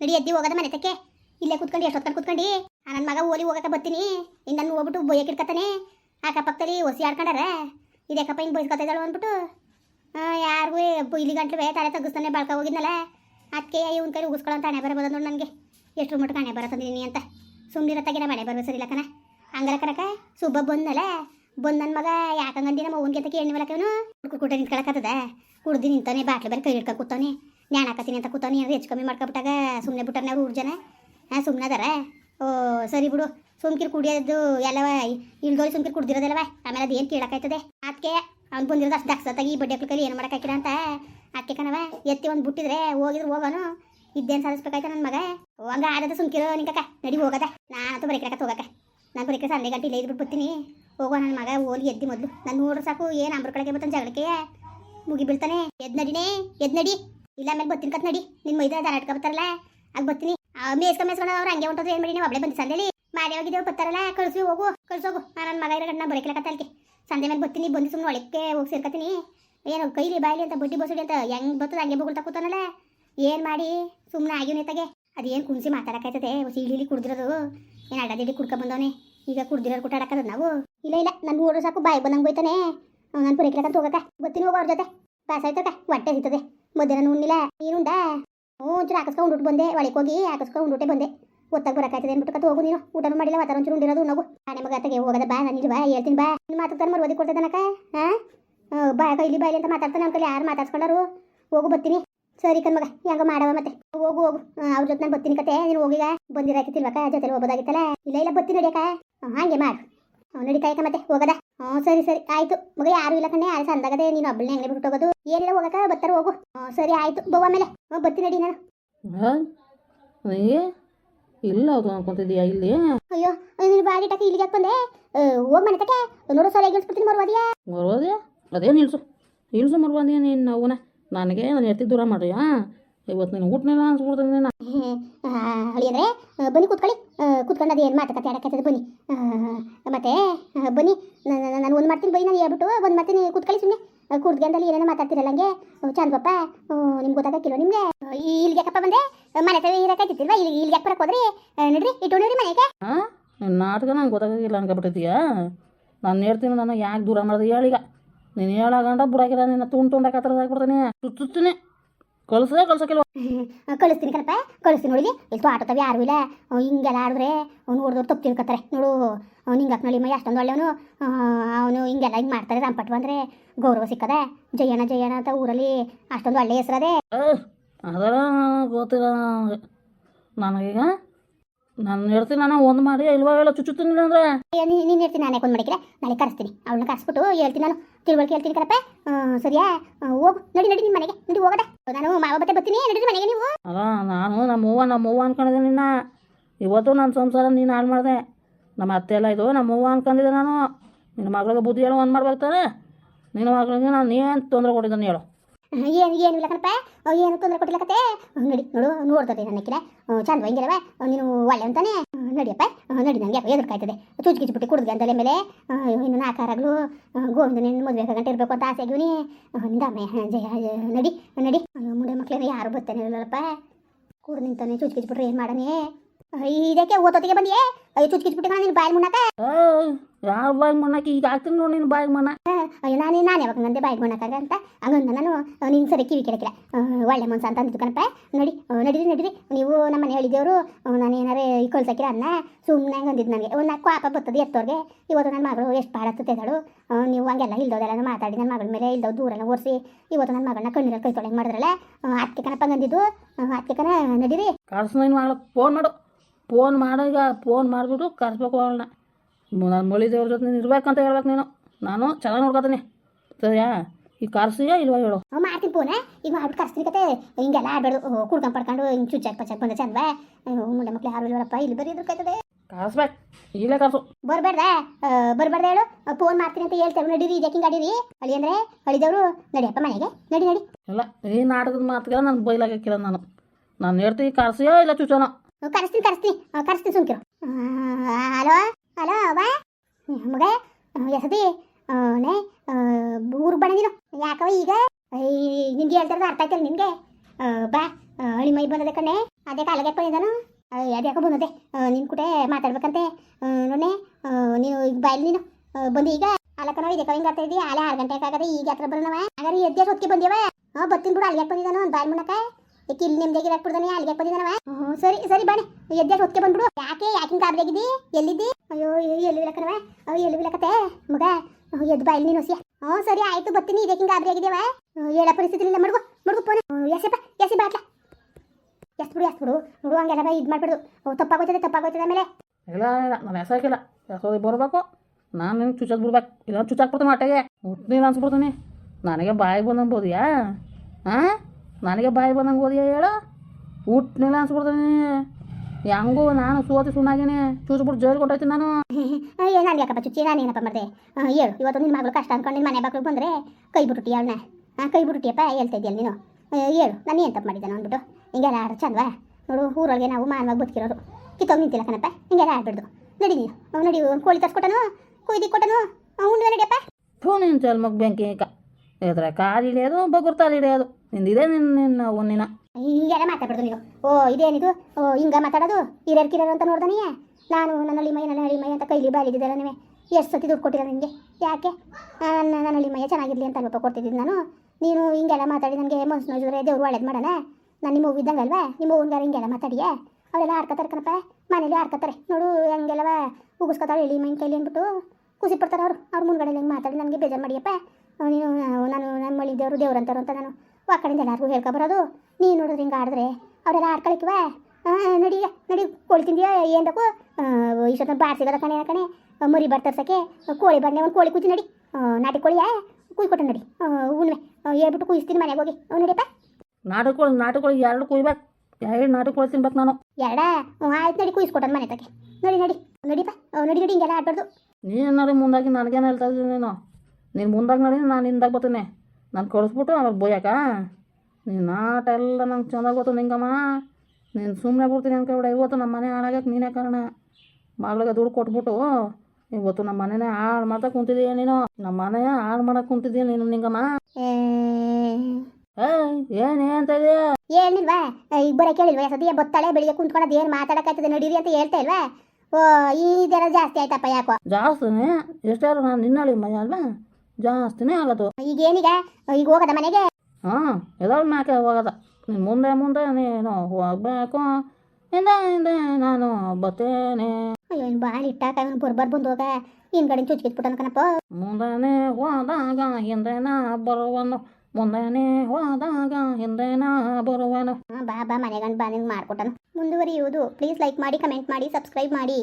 ನಡಿ ಎದ್ದಿ ಹೋಗದ ಮನೆ ತಕ್ಕೆ. ಇಲ್ಲೇ ಕುತ್ಕೊಂಡು ಎಷ್ಟೊತ್ಕೊಂಡು ಕುತ್ಕೊಂಡು. ನನ್ನ ಮಗ ಓಲಿ ಹೋಗಕ್ಕೆ ಬರ್ತೀನಿ. ಇನ್ನು ನಾನು ಹೋಗ್ಬಿಟ್ಟು ಬೊಯ್ಯಕ್ಕೆ ಇಡ್ಕತ್ತಾನೆ ಅಕ್ಕಪಕ್ಕದಲ್ಲಿ ಒಸಿ ಆಡ್ಕೊಂಡಾರ. ಇದಕ್ಕಪ್ಪ ಹಿಂಗೆ ಬೈಸ್ಕೊತಾ ಇದ್ದಾಳು ಅಂದ್ಬಿಟ್ಟು ಯಾರಿಗೂ ಇಲ್ಲಿ ಗಂಟ್ಲು ತಲೆ ತಗ್ಗಿಸ್ತಾನೆ, ಬಳ್ಕ ಹೋಗಿದ್ನಲ್ಲ. ಅದಕ್ಕೆ ಇವ್ನ ಕೈ ಉಗಿಸ್ಕೊಳ್ಳೋ ಹಣೆ ಬರ ಬರೋದು ನೋಡಿ ನನಗೆ. ಎಷ್ಟು ಮಟ್ಟ ಹಣೆ ಬರತ್ತಂದಿನಿ ಅಂತ. ಅಂತ ಸುಮ್ಮನಿರತ್ತಾಗಿನ ಮನೆ ಬರ್ಬೇಕು ಸರಿ ಕಣ. ಹಂಗಲ್ಲ ಕರಕ ಸುಬ್ಬ ಬಂದಲ್ಲ ಬಂದು ನನ್ನ ಮಗ, ಯಾಕಂಗಂದಿ ನಮ್ಮ ಅವ್ನಿಗೆ ಅಂತ ಕೇಳಿ ಮಲಕವನು ಕುಡ್ಕುಟ ನಿಂತ್ಕೊಳಕತ್ತದ ಕುಡ್ದು ನಿಂತಾನೆ ಬಾಟ್ಲು ಬೇರೆ ಕೈ ಹಿಡ್ಕೊಂಡು ಕೂತಾನೆ ಜ್ಞಾನ ಹಾಕತ್ತೀನಿ ಅಂತ ಕೂತಾನೆ ಅಂದ್ರೆ ಹೆಚ್ಚು ಕಮ್ಮಿ ಮಾಡ್ಕೊಬಿಟ್ಟಾಗ ಸುಮ್ಮನೆ ಬಿಟ್ಟಾರೆ ಅವ್ರು ಊರು ಜನ ಹಾಂ ಸುಮ್ಮನೆ ಅದಾರ ಓ ಸರಿ ಬಿಡು ಸುಮ್ಕಿರು ಕುಡಿಯೋದು ಎಲ್ಲವ ಇಳ್ದೋಳಿ ಸುಮ್ಕಿರು ಕುಡ್ದಿರೋದಲ್ಲವ ಆಮೇಲೆ ಅದೇನು ಕೇಳಕ್ಕಾಯ್ತದೆ ಅದಕ್ಕೆ ಅವ್ನು ಬಂದಿರೋದು ಅಷ್ಟು ದಕ್ಸತ್ತಾಗಿ ಈ ಬಡ್ಡೆ ಕೈಲಿ ಏನು ಮಾಡೋಕ್ಕಾಕಿಲ್ಲ ಅಂತ ಅದಕ್ಕೆ ಕಣವ ಎತ್ತಿ ಒಂದು ಬಿಟ್ಟಿದ್ರೆ ಹೋಗಿದ್ರು ಹೋಗೋನು ಇದ್ದೇನು ಸಾಧಿಸ್ಬೇಕಾಯ್ತ ನನ್ನ ಮಗ ಹಂಗೆ ಆದದ ಸುಮ್ಕಿರೋ ನಿಂಕಕ್ಕ ನಡಿ ಹೋಗದ ನಾನು ಬರೀಕಕ್ಕ ಹೋಗಕ್ಕ ನಾನು ಬರೀಕ ಸಂಡೆ ಗಂಟೆ ಇಲ್ಲ ಇದ್ಬಿಟ್ಟು ಬರ್ತೀನಿ ಹೋಗೋ ನನ್ನ ಮಗ ಓಲಿ ಎದ್ದಿ ಮೊದಲು ನಾನು ನೋಡ್ರೆ ಸಾಕು ಏನು ಅಂಬ್ರ ಕಡೆಗೆ ಬರ್ತಾನೆ ಜಗಳಕ್ಕೆ ಮುಗಿ ಬೀಳ್ತಾನೆ ಎದ್ ನಡಿನೇ ಎದ್ ನಡಿ ಇಲ್ಲ ಆಮೇಲೆ ಬತ್ತಿನ ಕತ್ ನಡಿ. ನಿನ್ ಮೈದ ದರ ಇಟ್ಕೊ ಬರ್ತಾರಲ್ಲ? ಆಗ ಬರ್ತೀನಿ. ಮೇಸ್ಕ ಮೇಸ್ಕೊಂಡು ಅವ್ರು, ಹಂಗೆ ಹೊಂಟೋದು ಏನು ಮಾಡಿ ನೀವು ಒಬ್ಳೆ ಬಂದು ಸಂದೇಲಿ ಮಾಡಿ ಹೋಗಿದ್ದೇವೆ ಬರ್ತಾರಲ್ಲ ಕಳ್ಸಿ ಹೋಗು. ಕಳ್ಸೋಗು ನಾನು ನನ್ನ ಮಗ ಇರೋ ಗಂಡ ಬರೀಕಲಕತ್ತ ಅಲ್ಲಿಗೆ ಸಂಜೆ ಮೇಲೆ ಬತ್ತೀನಿ ಬಂದು ಸುಮ್ಮನೆ ಒಳಕ್ಕೆ ಹೋಗಿ ಸೇರ್ಕತೀನಿ ಏನು ಕೈಲಿ ಬಾಯಿಲಿ ಅಂತ ಬಡ್ಡಿ ಬಸಡಿ ಅಂತ ಹೆಂಗ್ ಬರ್ತದೆ, ಹಂಗೆ ಬಗುಳ್ತಾ ಕೂತಾನಲ್ಲ. ಏನು ಮಾಡಿ? ಸುಮ್ಮನೆ ಆಗಿವ್ ನೇತಾಗೆ ಅದೇನು ಕುಣಿಸಿ ಮಾತಾಡಕ್ಕಾಯ್ತದೆ ಸೀಳಿಲಿ ಕುಡ್ದಿರೋದು. ಏನು ಅಡ್ಡದಿಡ್ಡಿ ಕುಡ್ಕ ಬಂದವನೆ? ಈಗ ಕುಡ್ದಿರೋರು ಕುಟಾಡಕ್ಕದ ನಾವು. ಇಲ್ಲ ಇಲ್ಲ ನನ್ಗೆ ಓಡೋ ಸಾಕು ಬಾಯಿ ಬಂದಂಗೆ ಹೋಯ್ತಾನೆ. ನಾನು ಪುರೇಕ್ಲಕ್ಕಂತ ಹೋಗಕ್ಕ. ಬರ್ತೀನಿ ಹೋಗೋ ಅವ್ರ ಜೊತೆ. ಪಾಸ್ ಆಯ್ತಕ್ಕ, ಹೊಟ್ಟೆ ಸಿಗ್ತದೆ ಮಧ್ಯಾಹ್ನ ಉಣ್ಣಿಲ್ಲ ನೀನುಂಡ ಹ್ಞೂ, ಒಂಚೂರು ಹಾಕಿಸ್ಕೊಂಡು ಉಂಡುಟ್ಟು ಬಂದೆ. ಒಳಗೆ ಹೋಗಿ ಹಾಕಿಸ್ಕೊಂಡು ಉಂಡುಟೆ ಬಂದೆ. ಗೊತ್ತಾಗ ಬರಕಾಯ್ತದೆ ಅಂದ್ಬಿಟ್ಟು ಕತ್ತು ಹೋಗು ನೀನು. ಊಟ ಮಾಡಿಲ್ಲ, ವಾತಾವರಣ ಒಂಚೂರು ಉಂಡಿರೋದು ನಗು ನಾನೇ ಮಗ ಅತ್ತಗೆ ಹೋಗದ ಬಾ, ನಾನು ಬಾ ಹೇಳ್ತೀನಿ ಬಾ. ನೀನು ಮಾತಾಡ್ತಾನೆ ಮರ್ವದಿ ಕೊಡ್ತದನಕ ಹಾಂ ಬಾ ಕೈಲಿ ಬಾಯಿಲಿ ಅಂತ ಮಾತಾಡ್ತಾನೆ ನಮ್ಮ ಕೈಲಿ. ಯಾರು ಮಾತಾಡ್ಸ್ಕೊಂಡಾರು? ಹೋಗು, ಬರ್ತೀನಿ. ಸರಿ ಕನ್ಮಗ ಹೆಂಗ ಮಾಡವ ಮತ್ತೆ. ಹೋಗು ಹೋಗು ಅವ್ರ ಜೊತೆ ನಾನು ಬರ್ತೀನಿ ಕತೆ. ನೀನು ಹೋಗಿಗ ಬಂದಿರಾಕಿತ್ತಿಲ್ವಕ್ಕ ಜೊತೆಲಿ ಹೋಗೋದಾಗಿತ್ತಲ್ಲ ಇಲ್ಲ ಇಲ್ಲ, ಬರ್ತೀನಿ ನಡಿಯಕ್ಕ ಹಾಂ ಹಾಗೆ ಮಾಡು. ಹ್ಞೂ ನಡಿ ಕಾಯ್ಕ ಮತ್ತೆ. ಹೋಗದ. ಹ್ಞೂ ಸರಿ ಸರಿ. ಆಯ್ತು. ಮಗ ಯಾರು ಇಲ್ಲ ಕಣ್ಣೆ ಯಾರು ಸಂದಾಗದೆ ನೀನು ಒಬ್ಬಳನ್ನೇ ಅಂಗಡಿ ಬಿಟ್ಟು ಹೋಗೋದು. ಏನಿಲ್ಲ ಹೋಗಕ್ಕ ಬತ್ತರು ಹೋಗು. ಹ್ಞೂ ಸರಿ ಆಯ್ತು. ಬೋ ಆಮೇಲೆ. ಹ್ಞೂ ಬರ್ತೀನಿ ನಡಿ ನಾನು. ಇಲ್ಲ ಹೋಗೋ ಅನ್ಕೊಂತಿದ್ಯಾ ಇಲ್ಲಿ? ಅಯ್ಯೋ ನೀನು ಬಾಡಿ ಟಕ್ಕೆ ಇಲ್ಲಿಗೆ ಯಾಕೆ ಬಂದೆ? ಹೋಗಿ ಮನೆ ತಕ್ಕೆ ನೋಡು ಸರಿ ಗೆಲ್ಸ್ಬಿಡ್ತೀನಿ ಮರ್ವಾದಿಯಾ. ಮರ್ವಾದಿಯಾ? ಅದೇ ನಿಲ್ಸು ನಿಲ್ಸು ಮರ್ವಾದಿಯಾ ನೀನು ಅವನ? ನನಗೆ ನಾನು ಎತ್ತಿ ದೂರ ಮಾಡ್ರಿಯಾ? ಇವತ್ತು ನೀನು ಊಟನೇ ಅನ್ಸ್ಬಿಡ್ತೀನಿ ನೀನು ಅಳಿಯಂದ್ರೆ ಬನ್ನಿ ಕೂತ್ಕೊಳ್ಳಿ. ಕೂತ್ಕೊಂಡು ಅದೇನು ಮಾತುಕತೆ ಆಡಕತ್ತದ ಬನ್ನಿ. ಮತ್ತೆ ಬನ್ನಿ ನಾನು ಒಂದು ಮಾಡ್ತೀನಿ ಬೈ ನಾನು ಹೇಳ್ಬಿಟ್ಟು, ಒಂದು ಮಾಡ್ತೀನಿ, ಕೂತ್ಕೊಳ್ಳಿ ಸುಮ್ಮನೆ ಕುಡ್ಗಂದಲ್ಲಿ ಏನೇನೋ ಮಾತಾಡ್ತಿರಲ್ಲ ಹಂಗೆ. ಚಂದಪ್ಪ ನಿಮ್ಗೆ ಗೊತ್ತಾಗಕ್ಕಿಲ್ವ ನಿಮಗೆ. ಇಲ್ಲಿಗೆ ಯಾಕಪ್ಪ ಬಂದೆ? ಮನೆ ಹತ್ರ ಇರಕ್ಕಾಯ್ತಿಲ್ವಾ ಇಲ್ಲಿ ಇಲ್ಲಿಗೆ ಯಾಕೆ ಬರಕ್ಕೆ ಹೋದ್ರಿ? ನಡ್ರಿ, ಇಟ್ಟು ನೋಡ್ರಿ ಮನೆಗೆ. ಹಾಂ? ನಾಟಕ ನಂಗೆ ಗೊತ್ತಾಗಿಲ್ಲ ಅನ್ಕೊಬಿಟ್ಟಿದ್ದೀಯಾ ನಾನು ಹೇಳ್ತೀನಿ ನನಗೆ ಯಾಕೆ ದೂರ ಮಾಡಿದೆ? ಹೇಳೀಗ. ನೀನು ಹೇಳಾಗಂಡ ಬುಡಾಗಿಲ್ಲ ನಿನ್ನ ತುಂಡು ತುಂಡಕ್ಕೆ ಹತ್ರ ಹಾಕ್ಬಿಡ್ತೀನಿ ಸುತ್ತುತ್ತೀನಿ. ಕಳ್ಸೇ ಕಳ್ಸೋಕಿಲ್ವ ಕಳಿಸ್ತೀನಿ ಕಣಪ್ಪ ಕಳಿಸ್ತೀನಿ ನೋಡಿ ಇಲ್ಲಿ ಆಟೋತವ ಯಾರು ಇಲ್ಲ. ಅವ್ನು ಹಿಂಗೆಲ್ಲ ಆಡಿದ್ರೆ ಅವ್ನು ಹೊಡೆದವ್ರು ತಪ್ಪು ತಿಳ್ಕೊತಾರೆ. ನೋಡು ಅವ್ನು ಹಿಂಗೆ ನೋಡಿ ಮೈ ಅಷ್ಟೊಂದು ಒಳ್ಳೆಯವನು ಅವನು ಹಿಂಗೆಲ್ಲ ಹಿಂಗೆ ಮಾಡ್ತಾರೆ ರಂಪಟ್ವ ಅಂದರೆ ಗೌರವ ಸಿಕ್ಕದ. ಜಯಣ್ಣ ಜಯಣ್ಣ ಅಂತ ಊರಲ್ಲಿ ಅಷ್ಟೊಂದು ಒಳ್ಳೆ ಹೆಸರದೆ ಅದರ ಗೊತ್ತಿಲ್ಲ ನನಗೆ. ನನಗೀಗ ನಾನು ಹೇಳ್ತೀನಿ ನಾನು ಒಂದು ಮಾಡಿ ಇಲ್ವಾ ಹೇಳೋ ಚುಚ್ಚುತ್ತೀನಿ ಅಂದ್ರೆ. ನೀನು ಹೇಳ್ತೀನಿ ನಾನು ಯಾಕೊಂದು ಮಾಡಿಕ್ರೆ ನಾಳೆ ಕರೆಸ್ತೀನಿ. ಅವಳನ್ನ ಕರೆಸ್ಬಿಟ್ಟು ಹೇಳ್ತೀನಿ ನಾನು. ತಿಳುವಳಿಕೆ ಹೇಳ್ತೀನಿ ಕರಪ್ಪ ಸರಿಯಾ? ಹೋಗು. ನಡಿ ನಡಿ ನಿಮ್ಮ ಮನೆಗೆ. ನಡಿ ಹೋಗದ. ನಾನು ಮಾವ ಬತ್ತೆ ಬರ್ತೀನಿ. ನಡಿ ಮನೆಗೆ ನೀವು. ಅಲ್ಲ ನಾನು ನಮ್ಮ ಅವ್ವ ನಮ್ಮ ಅವ್ವ ಅನ್ಕೊಂಡಿದ್ದೆ ನಿನ್ನ. ಇವತ್ತು ನನ್ನ ಸಂಸಾರ ನೀನು ಹಾಳು ಮಾಡಿದೆ. ನಮ್ಮ ಅತ್ತೆ ಎಲ್ಲ ಇದು ನಮ್ಮ ಅವ್ವ ಅನ್ಕೊಂಡಿದ್ದೆ ನಾನು. ನಿನ್ನ ಮಗಳಿಗೆ ಬುದ್ಧಿ ಹೇಳೋ ಒಂದು ಮಾಡ್ಬೇಕು ತಾನೆ. ನಿನ್ನ ಮಗಳಿಗೆ ನಾನು ಏನು ತೊಂದರೆ ಕೊಟ್ಟಿದ್ದಾನೆ ಹೇಳು. ಏನು ಏನು ಇಲ್ಲ ಕಣಪ್ಪ. ಏನು ತೊಂದರೆ ಕೊಟ್ಟಿಲ್ಲ ಕತೆ ನಡಿ, ನೋಡು, ನೋಡ್ತದೆ ನನ್ನಕ್ಕಿಲ್ಲ ಚಂದ ಹಿಂಗಿರವ ನೀನು ಒಳ್ಳೆ ಅಂತಾನೆ. ನಡಿಯಪ್ಪ. ನಡಿ ನನಗೆ ಎದುರ್ಕಾಯ್ತದೆ ಚುಚ್ಚು ಕಿಚ್ಚು ಬಿಟ್ಟು ಕುಡಿದ್ಗೆ ಅಂತಲೇ ಮೇಲೆ. ಇನ್ನು ನಾಲ್ಕಾರಾಗ್ಲು ಗೋವಿಂದ ನಿನ್ನ ಮದುವೆ ಗಂಟೆ ಇರಬೇಕು ಅಂತ ಆಸೆ ಆಗಿವ್ನಿ. ನಿಂದಮ್ಮೆ ಜಯ ನಡಿ ನಡಿ. ಮುಂದೆ ಮುಂಡೆ ಯಾರು ಬರ್ತಾನೆ ಇಲ್ಲಪ್ಪ ಕುಡ್ದು ನಿಂತಾನೆ ಚುಚ್ಚು ಕಿಚ್ಚು ಬಿಟ್ರೆ ಏನು ಮಾಡನೆ. ಇದಕ್ಕೆ ಓದೋತಿಗೆ ಬಂದಿಯೇ? ಅಯ್ಯೋ ಚುಚ್ಚು ಕಿಚ್ಚು ಬಿಟ್ಟು ನೀನು ಬಾಯಿ ಮುನ್ನಕ ಯಾವ ಬಾಯಿ ಮಣ್ಣಾಕಿ ಈಗ ಆಗ್ತೀನಿ ನೋಡಿ ನಿನ್ನ ಬಾಯಿ ಮುನ್ನ ಅಯ್ಯೋ ನಾನೇ ನಾನು ಯಾವಾಗ ನಂದೆ ಬಾಯಿ ಮುನ್ನಕಾಗ ಅಂತ. ಹಂಗಂದ ನಾನು ನಿನ್ ಸರಿ ಕಿವಿ ಕೇಳಕ್ಕಿಲ್ಲ ಒಳ್ಳೆ ಮನ್ಸ ಅಂತ ಅಂದಿದ್ದು ಕಣಪ್ಪ. ನಡಿ ನಡೀರಿ ನಡೀರಿ. ನೀವು ನಮ್ಮ ಮನೆ ಹೇಳಿದೇವರು ನಾನು ಏನಾರೇ ಈ ಕಳ್ಸಕ್ಕಿಲ್ಲ ಅನ್ನ. ಸುಮ್ಮನೆ ಹಂಗೆ ಅಂದಿದ್ದು ನನಗೆ. ಒಂದು ನಾಲ್ಕು ಪಾಪ ಬರ್ತದೆ ಎತ್ತೋರ್ಗೆ. ಇವತ್ತು ನನ್ನ ಮಗಳು ಎಷ್ಟು ಪಾಡತ್ತೇದಾಳು ನೀವು ಹಂಗೆಲ್ಲ ಇಲ್ದೋದೆಲ್ಲ ಮಾತಾಡಿ ನನ್ನ ಮಗಳ ಮೇಲೆ ಇಲ್ದೋ ದೂರನ ಓಡಿಸಿ ಇವತ್ತು ನನ್ನ ಮಗಳನ್ನ ಕಣ್ಣೀರಲ್ಲಿ ಕೈ ತೊಳೆಗೆ ಮಾಡಿದ್ರಲ್ಲ. ಅದಕ್ಕೆ ಕಣಪ್ಪ ಅಂದಿದ್ದು. ಅದಕ್ಕೆ ಕಣ ನಡೀರಿ. ಫೋನ್ ಮಾಡು. ಫೋನ್ ಮಾಡು ಈಗ ಫೋನ್ ಮಾಡಿಬಿಟ್ಟು ಕರ್ಸ್ಬೇಕು ಅವಳನ್ನ. ನಾನು ಮಳಿ ದೇವ್ರ ಜೊತೆ ನೀನು ಇರ್ಬೇಕಂತ ಹೇಳ್ಬೇಕು ನೀನು. ನಾನು ಚೆನ್ನಾಗಿ ನೋಡ್ಕೊತೀನಿ. ಸರಿಯಾ? ಈಗ ಕರ್ಸಿಯಾ ಇಲ್ವಾ ಹೇಳು? ಅವ್ ಮಾಡ್ತೀನಿ ಫೋನ್ ಈಗ ಮಾಡ್ಬಿಟ್ಟು ಕರ್ಸ್ತೀನಿ ಕತೆ. ಹಿಂಗೆಲ್ಲ ಆಡ್ಬೇಡು ಕುಡ್ಕೊಂಡು ಪಡ್ಕೊಂಡು ಹಿಂಗೆ ಚುಚ್ಚಾಕ್ ಪಚ್ಚಾಕ್ ಬಂದ ಚಂದ ಮುಂಡೆ ಮಕ್ಳು ಯಾರು ಇಲ್ವರಪ್ಪ ಇಲ್ಲಿ ಬರೀ ಇದ್ರ ಕೈತದೆ. ಕರ್ಸ್ಬೇಕು. ಈಗಲೇ ಕರ್ಸು. ಬರ್ಬೇಡ್ದ? ಬರ್ಬೇಡ್ದ ಹೇಳು? ಫೋನ್ ಮಾಡ್ತೀನಿ ಅಂತ ಹೇಳ್ತೇವೆ ನಡೀರಿ ಇದಕ್ಕೆ ಅಡೀರಿ ಅಳಿ ಅಂದ್ರೆ ಅಳಿದವರು ನಡಿಯಪ್ಪ ಮನೆಗೆ. ನಡಿ ನಡಿ. ಇಲ್ಲ ಈ ನಾಟಕದ ಮಾತ್ರ ನಾನು ಬೈಲಾಗಿಲ್ಲ ನಾನು. ನಾನು ಹೇಳ್ತೀನಿ ಕರ್ಸಿಯೋ ಇಲ್ಲ ಚುಚ್ಚೋನ? ಕರೆಸ್ತೀನಿ ಕರೆಸ್ತೀನಿ. ಕರೆಸ್ತೀನಿ, ಸುಮ್ಕಿರು. ಹಲೋ ಹಲೋ, ಬಾ. ಮಗ ಎಸದಿ ನೇ ಊರು ನೀನು. ಯಾಕವ ಈಗ? ನಿನ್ಗೆ ಹೇಳ್ತಿರೋದು ಅರ್ಥ ಆಯ್ತಲ್ಲ ನಿಮಗೆ ಬಾ. ಅಳಿ ಮೈ ಬಂದದೆ ಕಣ್ಣೆ. ಅದೇ ಕಾಲಗೆ ಬಂದಿದ್ದಾನು ಅದ್ಯಾಕೋ ಬಂದದೆ. ನಿನ್ ಕೂಟೆ ಮಾತಾಡ್ಬೇಕಂತೆ. ನೀವು ನೀನು ಈಗ ಬಾಯಲ್ಲಿ ನೀನು. ಬಂದು ಈಗ. ಅಲ್ಲಕ್ಕ ನಾವು ಇದಕ್ಕೆ ಹಿಂಗೆ ಆಗ್ತಾ ಇದೀಯ? ಆಲೆ ಆರು ಗಂಟೆ ಆಗದೆ ಈಗ ಹತ್ರ ಬರೋಣವ? ಹಾಗಾದ್ರೆ ಎದ್ದೆ ಹೊತ್ತಿಗೆ ಬಂದ್ಯವ? ಹಾಂ ಬತ್ತೀನಿ ಬಿಡು, ಅಲ್ಲಿಗೆ ಬಂದಿದ್ದಾನು ಬಾಯಿ ಮುನ್ನಕ ಏಕೆ ಇಲ್ಲಿ ನಿಮ್ದಾಗಿ ಹಾಕ್ಬಿಡ್ದಾನೆ ಅಲ್ಲಿಗೆ ಬಂದಿದ್ದಾನವ? ಹ್ಞೂ ಸರಿ ಸರಿ ಬಾಣೆ ಎದ್ದೆ ಹೊತ್ತಿಗೆ ಬಂದ್ಬಿಡು. ಯಾಕೆ ಯಾಕಿಂಗ್ ಗಾಬರಿಯಾಗಿದ್ದಿ ಎಲ್ಲಿದ್ದಿ? ಅಯ್ಯೋ ಎಲ್ಲಿ ವಿಲಕನವ ಅಯ್ಯೋ ಎಲ್ಲಿ ವಿಲಕತೆ ಮಗ ಎದ್ದು ಬಾಯಲ್ಲಿ ನೀನು ಹೊಸಿಯ ಹ್ಞೂ ಸರಿ, ಆಯ್ತು, ಬರ್ತೀನಿ. ಇದಕ್ಕೆ ಗಾಬರಿ ಆಗಿದ್ದೇವ ಹೇಳ ಪರಿಸ್ಥಿತಿ ಇಲ್ಲ, ಮಡ್ಗು ಮಡ್ಗು ಫೋನ್ ಎಸೆಪ್ಪ ಎಸಿ ಬಾಟ್ಲ ಎಸ್ ಬಿಡು ಎಸ್ ಬಿಡು. ನೋಡು ಹಂಗೆಲ್ಲ ಇದು ಮಾಡ್ಬಿಡು ತಪ್ಪಾಗೋತದೆ ತಪ್ಪಾಗೋಯ್ತದೆ ಆಮೇಲೆ. ಇಲ್ಲ ಇಲ್ಲ ನಾನು ಹೆಸರಾಕಿಲ್ಲ ಎಸೋದಿ ಬರಬೇಕು? ನಾನು ನಿನ್ಗೆ ಚುಚ್ಚೋದು ಬಿಡ್ಬೇಕು ಇಲ್ಲ ಚುಚ್ಚಾಕ್ಬಿಡ್ತೀನಿ ಹೊಟ್ಟೆಗೆ ಹುಟ್ಟಿನ ಅನ್ಸ್ಬಿಡ್ತೀನಿ. ನನಗೆ ಬಾಯಿ ಬಂದ್ಬೋದು ಯಾ ಹಾಂ? ನನಗೆ ಬಾಯಿ ಬಂದಂಗೆ ಓದಿಯಾ ಹೇಳು? ಹುಟ್ಟಿನಿಲ್ಲ ಅನ್ಸ್ಬಿಡ್ತಾನೆ ಹೆಂಗೂ ನಾನು ಸೋತಿ ಸುಣ್ಣಾಗಿನಿ ಚೂಸ್ಬಿಟ್ಟು ಜೈಲು ಕೊಟ್ಟೈತಿ ನಾನು. ಏನು ನಾನು ಯಾಕಪ್ಪ ಚುಚ್ಚಿ? ನಾನು ಏನಪ್ಪ ಮಾಡಿದೆ? ಹೇಳು ಇವತ್ತು ನಿನ್ನ ಮಗಳು ಕಷ್ಟ ಅನ್ಕೊಂಡು ನಿನ್ನ ಮನೆ ಬಾಕ್ಲಿಗೆ ಬಂದರೆ ಕೈ ಬಿಟ್ಟಿ ಅವಳನ್ನ. ಹಾಂ ಕೈ ಬಿಟ್ಟಿಯಪ್ಪ ಹೇಳ್ತಾ ಇದೆಯಲ್ಲ ನೀನು. ಹೇಳು ನಾನು ಏನು ತಪ್ಪು ಮಾಡಿದ್ದಾನೆ ಅಂದ್ಬಿಟ್ಟು ಹಿಂಗೆಲ್ಲ ಆಡ ಚಂದವಾ? ನೋಡು ಊರೊಳಗೆ ನಾವು ಮಾನವಾಗಿ ಬದುಕಿರೋರು ಕಿತ್ತೋಗಿ ನಿಂತಿಲ್ಲ ಕಣಪ್ಪ ಹಿಂಗೆಲ್ಲ ಆಡ್ಬಿಡ್ದು. ನಡಿ ನೀನು. ಅವ್ನು ನಡಿ ಒಂದು ಕೋಳಿ ತರ್ಸ್ಕೊಟ್ಟನು ಕುಯ್ದಿ ಕೊಟ್ಟನು ಉಂಡ್ವೆ ನಡಿಯಪ್ಪ. ಫೋನ್ ಏನು ಚಲ್ಮಕ್ ಮಗ ಈಗ. ಇದ್ರೆ ಕಾಲು ಹಿಡಿಯೋದು, ಬಗುರ್ ತಾಲು ಹಿಡಿಯೋದು. ನಿಂದಿದೆ ನಿನ್ನ ನಿನ್ನ ಒಂದಿನ ಹಿಂಗೆಲ್ಲ ಮಾತಾಡ್ಬಿಡ್ದು ನೀನು. ಓ, ಇದೇನಿದು? ಓ, ಹಿಂಗ ಮಾತಾಡೋದು? ಹಿರಿಯರ್ ಕಿರಿಯರು ಅಂತ ನೋಡ್ದಾನಿಯ ನಾನು ನನ್ನ ಮೈ ನನ್ನ ಮೈ ಅಂತ ಕೈಲಿ ಬಾಲಿದ್ದಿದ್ದಲ್ಲ ನೀವೇ. ಎಷ್ಟು ಸತಿ ದುಡ್ಡು ಕೊಟ್ಟಿರೋ ನಿಮಗೆ ಯಾಕೆ? ನನ್ನ ನನ್ನ ಮೈಯ ಚೆನ್ನಾಗಿರ್ಲಿ ಅಂತ ಅನುಪ ಕೊಡ್ತಿದ್ದೀನಿ ನಾನು. ನೀನು ಹಿಂಗೆಲ್ಲ ಮಾತಾಡಿ ನನಗೆ ಮನ್ಸು ನೋಡಿದ್ರೆ ದೇವ್ರು ಒಳ್ಳೇದು ಮಾಡೋಣ. ನಾನು ನಿಮ್ಮ ಅಲ್ವಾ? ನಿಮ್ಮ ಅವ್ವನ್ಗಾರ ಹಿಂಗೆಲ್ಲ ಮಾತಾಡಿಯಾ? ಅವರೆಲ್ಲ ಆಡ್ಕೊತಾರೆ ಕಣಪ್ಪ. ಮನೇಲಿ ಆಡ್ಕೊತಾರೆ ನೋಡು, ಹಂಗೆಲ್ಲವ ಉಗಿಸ್ಕೊತಾಳೆ ಇಳಿ ಮೈ ಕೈಲಿ ಅಂದ್ಬಿಟ್ಟು. ಖುಷಿ ಪಡ್ತಾರೆ ಅವರು. ಅವ್ರ ಮುಂದ್ಗಡೆ ಹಿಂಗೆ ಮಾತಾಡಿ ನನಗೆ ಬೇಜಾರು ಮಾಡಿಯಪ್ಪ. ನೀನು ನಾನು ನಮ್ಮ ಮಳಿ ದೇವರು ದೇವ್ರು ಅಂತಾರು ಅಂತ ನಾನು ಆ ಕಡೆಯಿಂದ ಎಲ್ಲರಿಗೂ ಹೇಳ್ಕೊಬರೋದು ನೀನು ನೋಡಿದ್ರೆ ಹಿಂಗೆ ಆಡಿದ್ರೆ ಅವರೆಲ್ಲ ಆಡ್ಕೊಳಿಕ್ವ ನಡಿ ನಡಿ ಕೋಳಿ ತಿಂದಿಯಾ ಏನು ಬೇಕು ಇಷ್ಟೊತ್ತ ಸಿಗೋದ ಕಣೆ ಕಣೆ. ಮರಿ ಬರ್ತರ್ಸಕ್ಕೆ ಕೋಳಿ ಬಂದೆ ಒಂದು ಕೋಳಿ ಕುಯ್ತಿ ನಡಿ. ನಾಟಿ ಕೋಳಿಯಾ ಕುಯ್ಕೊಟ್ಟು ನಡಿ. ಉಣ್ಣೆ ಉಣ್ವೆ. ಆ, ಹೇಳ್ಬಿಟ್ಟು ಕುಯಿಸ್ತೀನಿ ಮನೆಗೆ ಹೋಗಿ. ನಡಿಯಪ್ಪ ನಾಟಕಗಳು ನಾಟಕಗಳು ಎರಡು ಕುಯ್ಬೇಕು. ಎರಡು ಕೋಳಿ ತಿನ್ಬೇಕು ನಾನು. ಎರಡ? ಆಯ್ತು ನಡಿ ಕುಯ್ಸ್ಕೊಟ್ಟನು ಮನೆ ತಗೆ ನಡಿ ನಡಿ. ನಡಿಪ್ಪ ನಡಿ ನಡಿ ಹಿಂಗೆಲ್ಲ ಆಡ್ಬಾರ್ದು. ನೀನು ನೋಡಿ ಮುಂದಾಗಿ ನನಗೇನು ಹೇಳ್ತಾ ಇದ್ದೀನಿ ನೀನು? ನೀನು ಮುಂದಾಗ ನೋಡಿ ನಾನು ಹಿಂದಾಗ ಬರ್ತೀನಿ. ನಾನು ಕಳಿಸ್ಬಿಟ್ಟು ಆಮೇಲೆ ಬೋಯಕ. ನೀನು ನಾಟ ಎಲ್ಲ ನಂಗೆ ಚೆನ್ನಾಗಿ ಗೊತ್ತು ನಿಂಗಮ್ಮ. ನೀನು ಸುಮ್ಮನೆ ಬಿಡ್ತೀನಿ ಅನ್ಕೊಬಿಡ. ಇವತ್ತು ನಮ್ಮ ಮನೆ ಹಾಳಾಗಕ್ಕೆ ನೀನೇ ಕಾರಣ. ಮಗಳಿಗೆ ದುಡ್ಡು ಕೊಟ್ಬಿಟ್ಟು ಇವತ್ತು ನಮ್ಮ ಮನೆನೇ ಹಾಳು ಮಾಡ್ತಾ ಕುಂತಿದ್ದೀಯ ನೀನು. ನಮ್ಮ ಮನೆ ಹಾಳು ಮಾಡಕ್ಕೆ ಕುಂತಿದ್ದೀಯ ನೀನು ನಿಂಗಮ್ಮ. ಏನು ಅಂತ ಇದೆಯಾ? ಏನಿಲ್ವಾ? ಈಗ ಬರೋ ಕೇಳಿಲ್ವಾ? ಸದ್ಯ ಬತ್ತಾಳೆ ಬೆಳಿಗ್ಗೆ ಕುಂತ್ಕೊಂಡು ಏನು ಮಾತಾಡಕ್ಕಾಯ್ತದೆ ನಡೀರಿ ಅಂತ ಹೇಳ್ತಾ ಇಲ್ವಾ? ಓ ಇದೆಲ್ಲ ಜಾಸ್ತಿ ಆಯ್ತಪ್ಪ ಯಾಕೋ. ಜಾಸ್ತಿನೇ? ಎಷ್ಟಾರು ನಾನು ನಿನ್ನಳಿ ಮನೆ ಅಲ್ವಾ? ಜಾಸ್ತಿನೇ ಆಗೋದು. ಈಗೇನೀಗ ಈಗ ಹೋಗದ ಮನೆಗೆ? ಹಾಂ ಎದಳ ಮ್ಯಾಕೆ ಹೋಗೋದ. ನೀನು ಮುಂದೆ ಮುಂದೆ ನೀನು ಹೋಗ್ಬೇಕು. ಹಿಂದೆ ಹಿಂದೆ ನಾನು ಬರ್ತೇನೆ. ಅಯ್ಯೋ ಇನ್ನು ಬಾಲ್ ಇಟ್ಟಾಕ ಇವನು ಬರ್ಬರ್ ಬಂದು ಹೋಗ ಹಿಂದ್ಗಡೆ ಚುಚ್ಕಿಟ್ಬಿಟ್ಟನು ಕಣಪ್ಪ. ಮುಂದೆನೇ ಹೋದಾಗ ಹಿಂದೆ ನಾ ಬರುವನು. ಮುಂದೆನೇ ಹೋದಾಗ ಹಿಂದೆ ನಾ ಬರುವನು. ಹಾ, ಬಾ ಬಾ ಮನೆಗಂಡು ಬಾ ನಿಂಗೆ ಮಾಡ್ಕೊಟ್ಟನು. ಮುಂದುವರಿಯುವುದು. ಪ್ಲೀಸ್ ಲೈಕ್ ಮಾಡಿ ಕಮೆಂಟ್ ಮಾಡಿ ಸಬ್ಸ್ಕ್ರೈಬ್ ಮಾಡಿ.